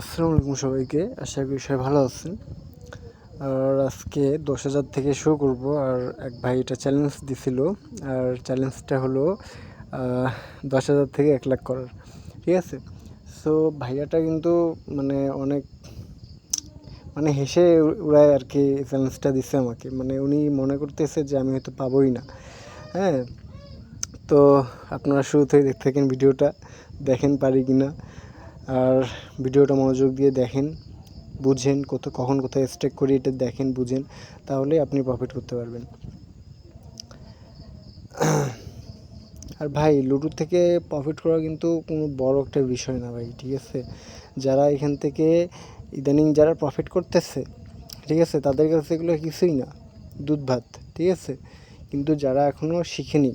আসসালামু আলাইকুম সবাইকে। আশা করি সবাই ভালো আছেন। আর আজকে দশ হাজার থেকে শুরু করব, আর এক ভাই এটা চ্যালেঞ্জ দিছিল। আর চ্যালেঞ্জটা হলো দশ হাজার থেকে এক লাখ করার। ঠিক আছে? সো ভাইয়াটা কিন্তু মানে অনেক মানে হেসে উড়ায় আর কি চ্যালেঞ্জটা দিছে আমাকে। মানে উনি মনে করতেছে যে আমি হয়তো পাবোই না। হ্যাঁ? তো আপনারা শুরু থেকে দেখতে থাকেন ভিডিওটা। দেখেন পারি কি না আর ভিডিওটা মনোযোগ দিয়ে দেখেন, বুঝেন কত কখন কোথায় স্টেক করি এটা দেখেন, বুঝেন তাহলে আপনি প্রফিট করতে পারবেন। আর ভাই লুডো থেকে প্রফিট করা কিন্তু কোনো বড় একটা বিষয় না ভাই, ঠিক আছে? যারা এখান থেকে ইদানিং যারা প্রফিট করতেছে, ঠিক আছে? তাদের কাছে এগুলো কিছুই না, দুধ ভাত, ঠিক আছে? কিন্তু যারা এখনও শিখেনি,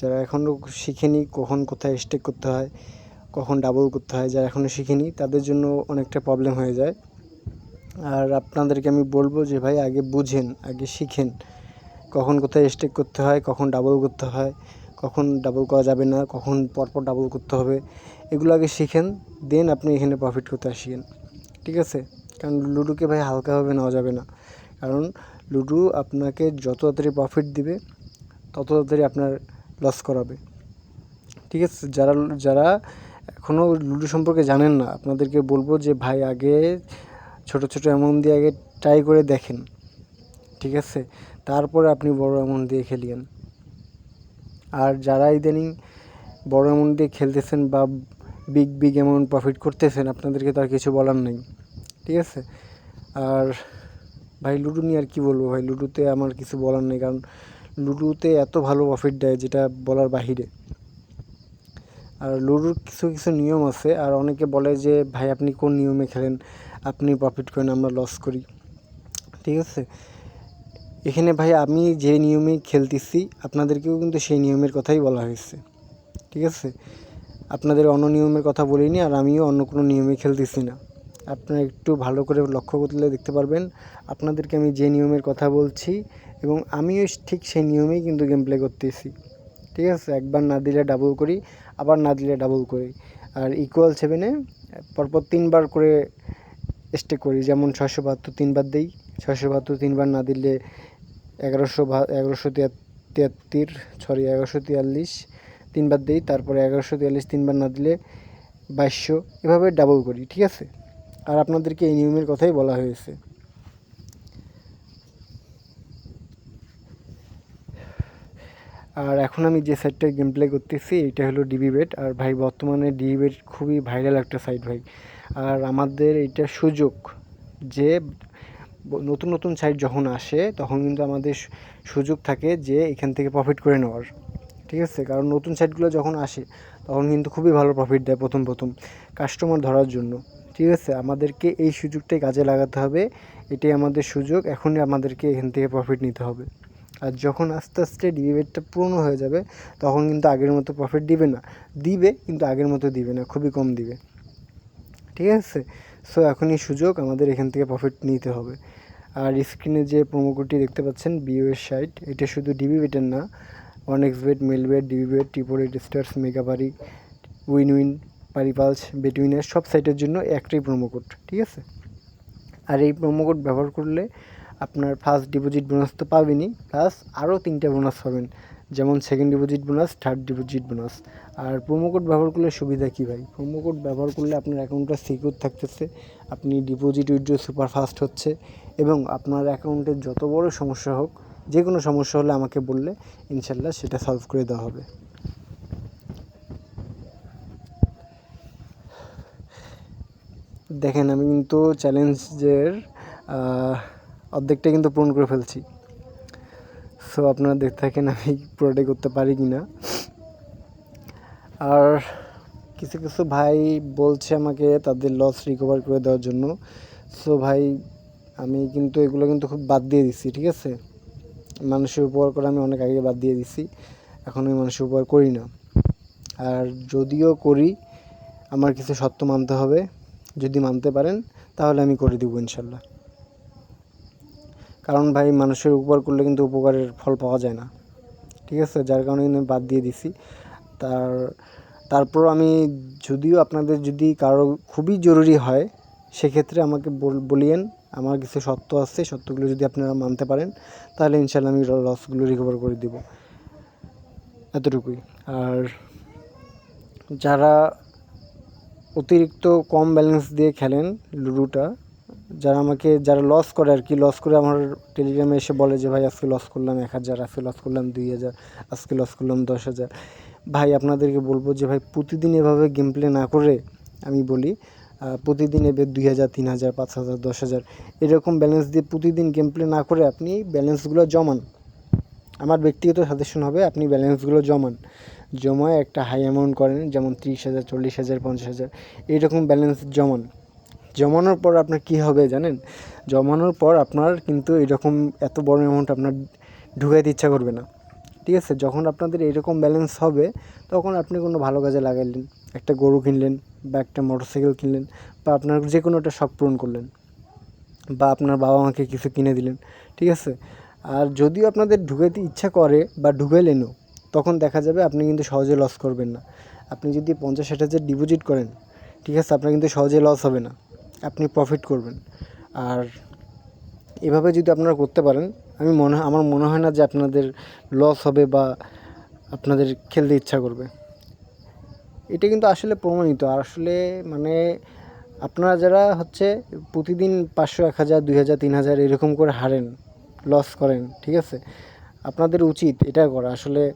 যারা এখনও শিখেনি কখন কোথায় স্টেক করতে হয় কখন ডাবল করতে হয় যারা এখনও শিখিনি, তাদের জন্য অনেকটা প্রবলেম হয়ে যায়। আর আপনাদেরকে আমি বলব যে ভাই, আগে বুঝেন, আগে শিখেন। কখন কোথায় স্টেক করতে হয়, কখন ডাবল করতে হয়, কখন ডাবল করা যাবে না, কখন পরপর ডাবল করতে হবে, এগুলো আগে শিখেন, দেন আপনি এখানে প্রফিট করতে আসিয়েন। ঠিক আছে? কারণ লুডোকে ভাই হালকাভাবে নেওয়া যাবে না। কারণ লুডো আপনাকে যত তাড়াতাড়ি প্রফিট দিবে, তত তাড়াতাড়ি আপনার লস করাবে। ঠিক আছে? যারা যারা এখনও লুডো সম্পর্কে জানেন না। আপনাদেরকে বলব যে ভাই আগে ছোট ছোট অ্যামাউন্ট দিয়ে আগে ট্রাই করে দেখেন, ঠিক আছে? তারপরে আপনি বড় অ্যামাউন্ট দিয়ে খেলিয়েন। আর যারা ইদানিং বড় অ্যামাউন্ট দিয়ে খেলতেছেন বা বিগ বিগ অ্যামাউন্ট প্রফিট করতেছেন, আপনাদেরকে তো আর কিছু বলার নেই, ঠিক আছে? আর ভাই লুডো নিয়ে আর কি বলব ভাই? লুডোতে আমার কিছু বলার নেই, কারণ লুডোতে এত ভালো প্রফিট দেয় যেটা বলার বাহিরে। আর লুডোর কিছু কিছু নিয়ম আছে। আর অনেকে বলে যে, ভাই, আপনি কোন নিয়মে খেলেন? আপনি প্রফিট করেন, আমরা লস করি। ঠিক আছে? এখানে ভাই, আমি যে নিয়মে খেলতেছি, আপনাদেরকেও কিন্তু সেই নিয়মের কথাই বলা হয়েছে। ঠিক আছে? আপনাদের অন্য নিয়মের কথা বলিনি, আর আমিও অন্য কোনো নিয়মে খেলতেছি না। আপনারা একটু ভালো করে লক্ষ্য করলে দেখতে পারবেন, আপনাদেরকে আমি যে নিয়মের কথা বলছি, এবং আমিও ঠিক সেই নিয়মেই কিন্তু গেম প্লে করতেছি। ঠিক আছে? একবার না দিলে ডাবল করি, আবার না দিলে ডাবল করি। আর ইকুয়াল সেভেনে পরপর তিনবার করে স্টেক করি, যেমন ছশো বাহাত্তর তিনবার দিই। ছশো বাহাত্তর তিনবার না দিলে এগারোশো এগারোশো তিয়াত্তর সরি এগারোশো তিয়াল্লিশ তিনবার দিই। তারপরে এগারোশো তিয়াল্লিশ তিনবার না দিলে বাইশশো। এভাবে ডাবল করি, ঠিক আছে? আর আপনাদেরকে এই নিয়মের কথাই বলা হয়েছে। আর এখন আমি যে সাইটটায় গেম প্লে করতেছি, এটা হলো ডিবি বেট আর ভাই, বর্তমানে ডিবি বেট খুবই ভাইরাল একটা সাইট ভাই। আর আমাদের এটা সুযোগ যে নতুন নতুন সাইট যখন আসে, তখন কিন্তু আমাদের সুযোগ থাকে যে এখান থেকে প্রফিট করে নেওয়ার। ঠিক আছে? কারণ নতুন সাইটগুলো যখন আসে, তখন কিন্তু খুবই ভালো প্রফিট দেয় প্রথম প্রথম কাস্টমার ধরার জন্য। ঠিক আছে? আমাদেরকে এই সুযোগটাই কাজে লাগাতে হবে। এটাই আমাদের সুযোগ। এখনই আমাদেরকে এখান থেকে প্রফিট নিতে হবে। আর যখন আস্তে আস্তে ডিবেটটা পুরনো হয়ে যাবে, তখন কিন্তু আগের মতো প্রফিট দিবে না। দিবে, কিন্তু আগের মতো দিবে না, খুবই কম দিবে। ঠিক আছে? সো এখনই সুযোগ আমাদের এখান থেকে প্রফিট নিতে হবে। আর স্ক্রিনে যে প্রোমো কোডটি দেখতে পাচ্ছেন বিওএস সাইট এটা শুধু ডিবি বেটের না one X bet DB bet টিপোর stars মেগাপারি উইন উইন পারিপালস বেটউইনের সব সাইটের জন্য একটাই প্রোমো কোড ঠিক আছে? আর এই প্রোমো কোড ব্যবহার করলে আপনার ফার্স্ট ডিপোজিট বোনাস তো পাবেনই প্লাস আরও তিনটা বোনাস পাবেন যেমন second deposit bonus third deposit bonus আর প্রোমো কোড ব্যবহার করলে সুবিধা কী ভাই? প্রোমো কোড ব্যবহার করলে আপনার অ্যাকাউন্টটা সিকিউর থাকতেছে, আপনি ডিপোজিট উইথড্র সুপার ফাস্ট হচ্ছে, এবং আপনার অ্যাকাউন্টে যত বড় সমস্যা হোক, যে কোনো সমস্যা হলে আমাকে বললে, ইনশাল্লাহ সেটা সলভ করে দেওয়া হবে। দেখেন, আমি কিন্তু চ্যালেঞ্জের অর্ধেকটা কিন্তু পূরণ করে ফেলছি। সো আপনারা দেখতে থাকেন আমি পুরোটাই করতে পারি কি না। আর কিছু কিছু ভাই বলছে আমাকে তাদের লস রিকভার করে দেওয়ার জন্য। সো ভাই, আমি কিন্তু এগুলো কিন্তু খুব বাদ দিয়ে দিচ্ছি ঠিক আছে? মানুষের উপকার করে আমি অনেক আগে বাদ দিয়ে দিচ্ছি এখন আমি মানুষের উপকার করি না। আর যদিও করি, আমার কিছু সত্য মানতে হবে। যদি মানতে পারেন, তাহলে আমি করে দেবো ইনশাল্লাহ। কারণ ভাই মানুষের উপকার করলে কিন্তু উপকারের ফল পাওয়া যায় না। ঠিক আছে? যার কারণে কিন্তু বাদ দিয়ে দিছি। তার, তারপর আমি যদিও আপনাদের যদি কারও খুবই জরুরি হয়, সেক্ষেত্রে আমাকে বল- বলিয়েন। আমার কিছু সত্য আছে সত্যগুলো যদি আপনারা মানতে পারেন, তাহলে ইনশাল্লাহ আমি লসগুলো রিকভার করে দিব। এতটুকুই। আর যারা অতিরিক্ত কম ব্যালেন্স দিয়ে খেলেন লুডোটা যারা আমাকে, যারা লস করে আর কি লস করে আমার টেলিগ্রামে এসে বলে যে, ভাই, আজকে লস করলাম এক হাজার, আজকে লস করলাম দুই হাজার, আজকে লস করলাম দশ হাজার। ভাই, আপনাদেরকে বলব যে, ভাই, প্রতিদিন এভাবে গেম প্লে না করে আমি বলি প্রতিদিন এবার দুই হাজার, তিন হাজার, পাঁচ হাজার, দশ হাজার, এরকম ব্যালেন্স দিয়ে প্রতিদিন গেম প্লে না করে আপনি ব্যালেন্সগুলো জমান। আমার ব্যক্তিগত সাজেশন হবে, আপনি ব্যালেন্সগুলো জমান। জমায় একটা হাই অ্যামাউন্ট করেন, যেমন তিরিশ হাজার, চল্লিশ হাজার, পঞ্চাশ হাজার এইরকম ব্যালেন্স জমান। জমানোর পর আপনার কী হবে জানেন? জমানোর পর আপনার কিন্তু এরকম এত বড় অ্যামাউন্ট আপনার ঢুকাইতে ইচ্ছা করবে না। ঠিক আছে? যখন আপনাদের এরকম ব্যালেন্স হবে, তখন আপনি কোনো ভালো কাজে লাগাইলেন। একটা গরু কিনলেন বা একটা মোটরসাইকেল কিনলেন বা আপনার যে কোনো একটা শখ পূরণ করলেন বা আপনার বাবা মাকে কিছু কিনে দিলেন। ঠিক আছে? আর যদিও আপনাদের ঢুকাইতে ইচ্ছা করে বা ঢুকাইলেনও, তখন দেখা যাবে আপনি কিন্তু সহজে লস করবেন না। আপনি যদি পঞ্চাশ ষাট হাজার ডিপোজিট করেন, ঠিক আছে? আপনার কিন্তু সহজে লস হবে না। আপনি প্রফিট করবেন। আর এভাবে যদি আপনারা করতে পারেন, আমি মনে আমার মনে হয় না যে আপনাদের লস হবে বা আপনাদের খেলতে ইচ্ছা করবে। এটা কিন্তু আসলে প্রমাণিত। আর আসলে মানে আপনারা যারা হচ্ছে প্রতিদিন পাঁচশো, এক হাজার, দুই হাজার, তিন হাজার এরকম করে হারেন লস করেন, ঠিক আছে? আপনাদের উচিত এটা করা। আসলে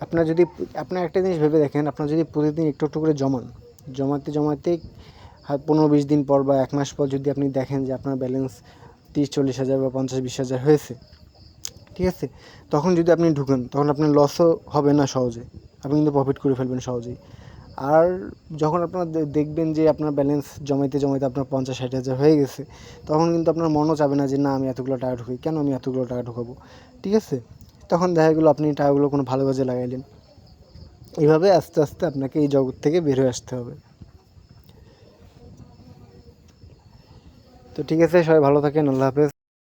আপনার যদি আপনার একটা জিনিস ভেবে দেখেন, আপনার যদি প্রতিদিন একটু একটু করে জমান, জমাতে জমাতে পনেরো বিশ দিন পর বা এক মাস পর যদি আপনি দেখেন যে আপনার ব্যালেন্স তিরিশ, চল্লিশ হাজার বা পঞ্চাশ, বিশ হাজার হয়েছে, ঠিক আছে? তখন যদি আপনি ঢুকেন, তখন আপনার লসও হবে না সহজে। আপনি কিন্তু প্রফিট করে ফেলবেন সহজেই। আর যখন আপনার দেখবেন যে আপনার ব্যালেন্স জমাইতে জমাইতে আপনার পঞ্চাশ, ষাট হাজার হয়ে গেছে, তখন কিন্তু আপনার মনও চাবে না যে, না, আমি এতগুলো টাকা ঢুকাই, কেন আমি এতগুলো টাকা ঢুকাবো? ঠিক আছে? তখন দেখা গেলো আপনি টাকাগুলো কোনো ভালো কাজে লাগাইলেন। এইভাবে আস্তে আস্তে আপনাকে এই জগৎ থেকে বের হয়ে আসতে হবে। তো ঠিক আছে সবাই ভালো থাকেন আল্লাহ হাফেজ।